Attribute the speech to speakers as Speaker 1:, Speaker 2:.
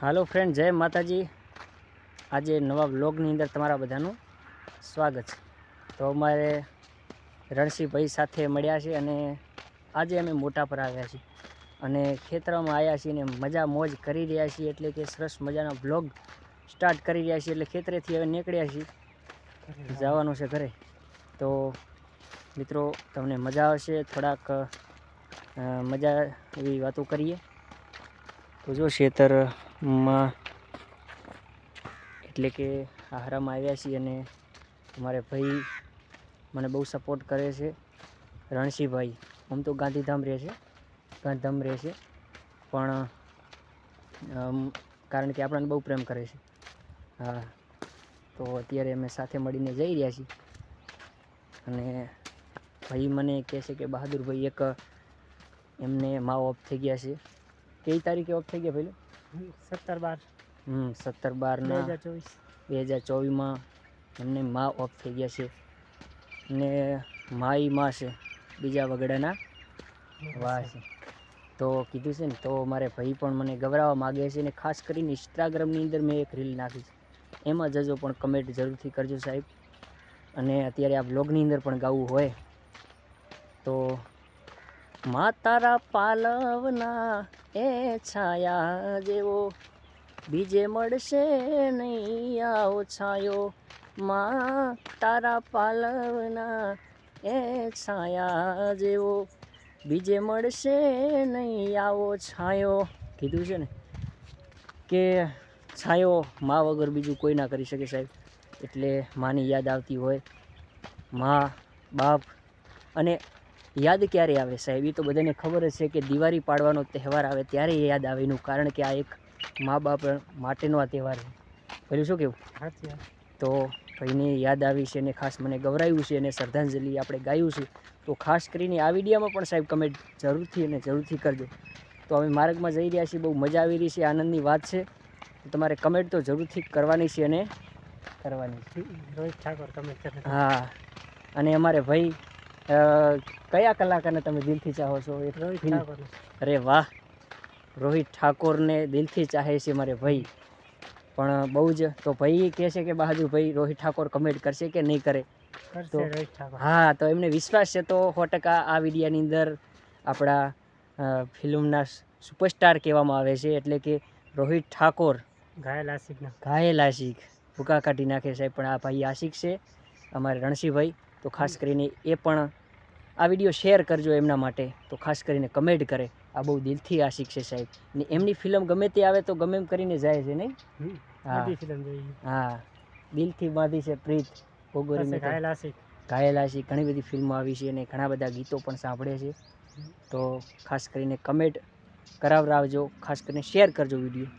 Speaker 1: હાલો friend જય માતાજી. આજે નવા બ્લોગની અંદર તમારા બધાનું સ્વાગત છે. તો અમારે રણસિંહભાઈ સાથે મળ્યા છે અને આજે અમે મોટા પર આવ્યા છીએ. અને ખેતરમાં આવ્યા છીએ ને મજા મોજ કરી રહ્યા છીએ એટલે કે સરસ મજાનો વ્લોગ સ્ટાર્ટ કરી રહ્યા છીએ એટલે ખેતરેથી હવે નીકળ્યા છીએ. જવાનું છે ઘરે. તો મિત્રો, તમને મજા આવશે, થોડાક મજા એવી વાતો કરીએ. તો જો ખેતરમાં એટલે કે આહારામાં આવ્યા છીએ અને અમારે ભાઈ મને બહુ સપોર્ટ કરે છે. રણસીભાઈ, આમ તો ગાંધીધામ રહે છે. ગાંધીધામ રહે છે. પણ કારણ કે આપણને બહુ પ્રેમ કરે છે. હા, તો અત્યારે અમે સાથે મળીને જઈ રહ્યા છીએ. અને ભાઈ મને કહે છે કે બહાદુરભાઈ એક એમને મા ઓફ થઈ ગયા છે. કઈ તારીખે ઓફ થઈ ગયા ભાઈ?
Speaker 2: સત્તર બાર.
Speaker 1: હમ સત્તર
Speaker 2: બે હજાર ચોવીસ.
Speaker 1: બે હજાર ચોવીસમાં એમને મા ઓફ થઈ ગયા છે. ને માઈ મા છે બીજા વગડાના. વાહ છે. તો કીધું છે ને તો મારે ભાઈ પણ મને ગભરાવા માગે છે ને ખાસ કરીને ઇન્સ્ટાગ્રામની અંદર મેં એક રીલ નાખી છે. એમાં જજો પણ કમેન્ટ જરૂરથી કરજો સાહેબ. અને અત્યારે આ બ્લોગની અંદર પણ ગાવું હોય. તો મા તારા પાલવના એ છાયા જેવો. બીજે મળશે નહીં આવો છાયો. માં તારા પાલવના. એ છાયા જેવો. બીજે મળશે નહીં આવો છાયો. કીધું છે ને કે છાયો મા વગર બીજું કોઈ ના કરી શકે સાહેબ. એટલે માની યાદ આવતી હોય. મા, બાપ અને યાદ ક્યારે આવે સાહેબ? એ તો બધાને ખબર જ છે કે દિવાળી પાડવાનો તહેવાર આવે ત્યારે એ યાદ આવે એનું કારણ કે આ એક મા બાપ માટેનો આ તહેવાર છે. પેલું શું કેવું તો ભાઈને યાદ આવી છે અને ખાસ મને ગવરાયું છે અને શ્રદ્ધાંજલિ આપણે ગાયું છે. તો ખાસ કરીને આ વિડીયામાં પણ સાહેબ કમેન્ટ જરૂરથી અને જરૂરથી કરજો. તો અમે માર્ગમાં જઈ રહ્યા છીએ બહુ મજા આવી રહી છે આનંદની વાત છે. તો તમારે કમેન્ટ તો જરૂરથી કરવાની છે અને કરવાની છે.
Speaker 2: રોહિત ઠાકોર કમેન્ટ
Speaker 1: હા. અને અમારે ભાઈ કયા કલાકારને તમે દિલથી ચાહો છો? એ
Speaker 2: રોહિત ઠાકોર
Speaker 1: અરે વાહ! રોહિત ઠાકોરને દિલથી ચાહે છે મારે ભાઈ. પણ બહુ જ તો ભાઈ કહે છે કે બહાદુર ભાઈ રોહિત ઠાકોર કમેન્ટ કરશે કે નહીં કરે? તો- હા તો એમને વિશ્વાસ છે તો સો ટકા આ વિડીયાની અંદર આપણા ફિલ્મના સુપરસ્ટાર કહેવામાં આવે છે. એટલે કે રોહિત ઠાકોર
Speaker 2: ઘાયલ આશિક
Speaker 1: ઘાયલ આશિક. ભૂકા કાઢી નાખે સાહેબ પણ આ ભાઈ આશિક છે. અમારે રણસીભાઈ તો ખાસ કરીને એ પણ આ વીડિયો શેર કરજો એમના માટે. તો ખાસ કરીને કમેન્ટ કરે. આ બહુ દિલથી આશિક છે સાહેબ. ને એમની ફિલ્મ ગમે તે આવે તો ગમે એમ કરીને જાય છે નહીં? હા. દિલથી બાંધી છે પ્રીત
Speaker 2: ઘાયલ આસિફ
Speaker 1: ઘાયલ આશિક. ઘણી બધી ફિલ્મો આવી છે અને ઘણા બધા ગીતો પણ સાંભળે છે. તો ખાસ કરીને કમેન્ટ કરાવરાવજો. ખાસ કરીને શેર કરજો વીડિયો